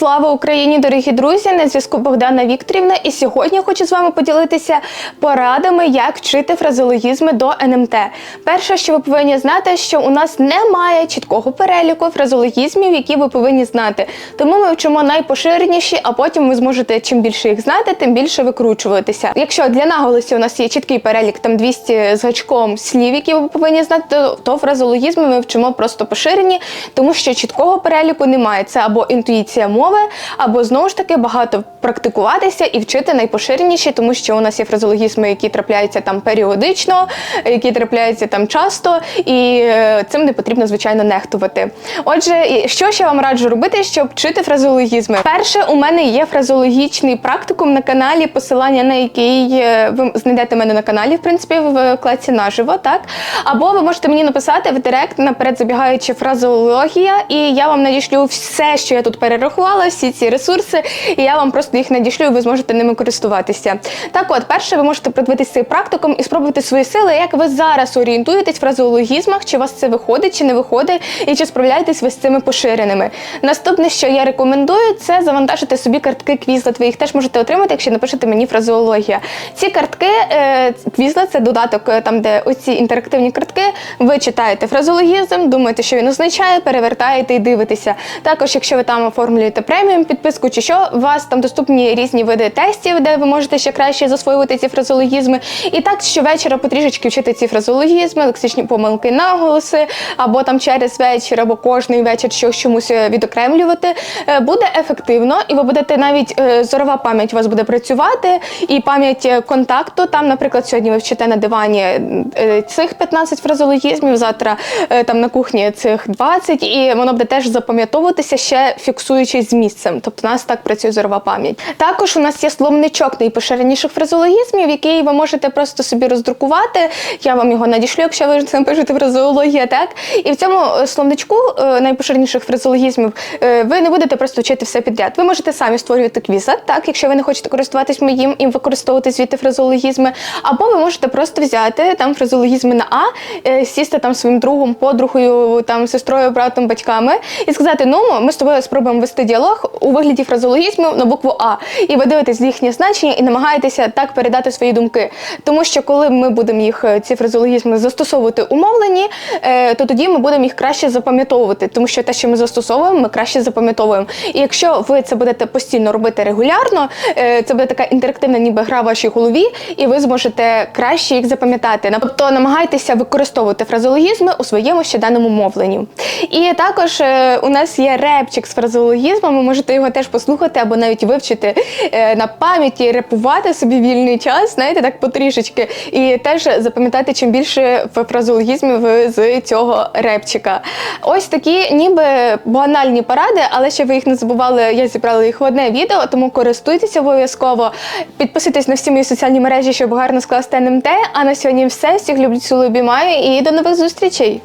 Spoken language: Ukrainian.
Слава Україні, дорогі друзі! На зв'язку Богдана Вікторівна. І сьогодні хочу з вами поділитися порадами, як вчити фразеологізми до НМТ. Перше, що ви повинні знати, що у нас немає чіткого переліку фразеологізмів, які ви повинні знати. Тому ми вчимо найпоширеніші, а потім ви зможете чим більше їх знати, тим більше викручуватися. Якщо для наголосів у нас є чіткий перелік, там 200 з гачком слів, які ви повинні знати, то фразеологізми ми вчимо просто поширені, тому що чіткого переліку немає. Це або інтуїція мови, або знову ж таки багато практикуватися і вчити найпоширеніші, тому що у нас є фразеологізми, які трапляються там періодично, які трапляються там часто, і е, цим не потрібно звичайно нехтувати. Отже, що я вам раджу робити, щоб вчити фразеологізми? Перше, у мене є фразеологічний практикум на каналі, посилання на який е, ви знайдете мене на каналі, в принципі, в вкладці наживо, так або ви можете мені написати в директ наперед забігаючи фразеологія, і я вам надішлю все, що я тут перерахувала, всі ці ресурси, і я вам просто їх надішлю, і ви зможете ними користуватися. Так, от, перше, ви можете придивитися цей практикум і спробувати свої сили, як ви зараз орієнтуєтесь в фразеологізмах, чи у вас це виходить, чи не виходить, і чи справляєтесь ви з цими поширеними. Наступне, що я рекомендую, це завантажити собі картки Quizlet. Ви їх теж можете отримати, якщо напишете мені фразеологія. Ці картки е, Quizlet – це додаток, е, там де оці інтерактивні картки. Ви читаєте фразеологізм, думаєте, що він означає, перевертаєте і дивитеся. Також, якщо ви там оформлюєте преміум підписку, чи що, у вас там доступні різні види тестів, де ви можете ще краще засвоювати ці фразеологізми. І так щовечора потрішечки вчити ці фразеологізми, лексичні помилки, наголоси, або там через вечір, або кожний вечір щось чомусь е, відокремлювати. Е, Буде ефективно, і ви будете навіть е, зорова пам'ять у вас буде працювати, і пам'ять контакту. Там, наприклад, сьогодні ви вчите на дивані цих 15 фразеологізмів, завтра там на кухні цих 20, і воно буде теж запам'ятовуватися ще фіксуючись з місцем. Тобто у нас так працює зорова пам'ять. Також у нас є словничок найпоширеніших фразеологізмів, який ви можете просто собі роздрукувати. Я вам його надішлю, якщо ви напишете фразеологія, так і в цьому е, словничку е, найпоширеніших фразеологізмів е, ви не будете просто вчити все підряд. Ви можете самі створювати квіза, так, якщо ви не хочете користуватись моїм і використовувати звідти фразеологізми, або ви можете просто взяти там фразеологізми на А, сісти там своїм другом, подругою, там сестрою, братом, батьками і сказати: ну ми з тобою спробуємо вести діалог у вигляді фразеологізмів на букву А, і ви дивитесь їхнє значення і намагаєтеся так передати свої думки. Тому що коли ми будемо їх е, ці фразеологізми застосовувати у мовленні, е, то тоді ми будемо їх краще запам'ятовувати, тому що те, що ми застосовуємо, ми краще запам'ятовуємо. І якщо ви це будете постійно робити регулярно, е, це буде така інтерактивна ніби гра в вашій голові, і ви зможете краще їх запам'ятати. Тобто намагайтеся використовувати фразеологізми у своєму щоденному мовленні. І також у нас є репчик з фразеологізмами, можете його теж послухати або навіть вивчити е, на пам'яті, репувати собі вільний час, знаєте, так потрішечки, і теж запам'ятати чим більше фразеологізмів з цього репчика. Ось такі ніби банальні поради, але щоб ви їх не забували, я зібрала їх в одне відео, тому користуйтеся обов'язково. Підписуйтесь на всі мої соціальні мережі, щоб гарно скласти НМТ. А на сьогодні все. Всіх люблю, цілую, обіймаю і до нових зустрічей!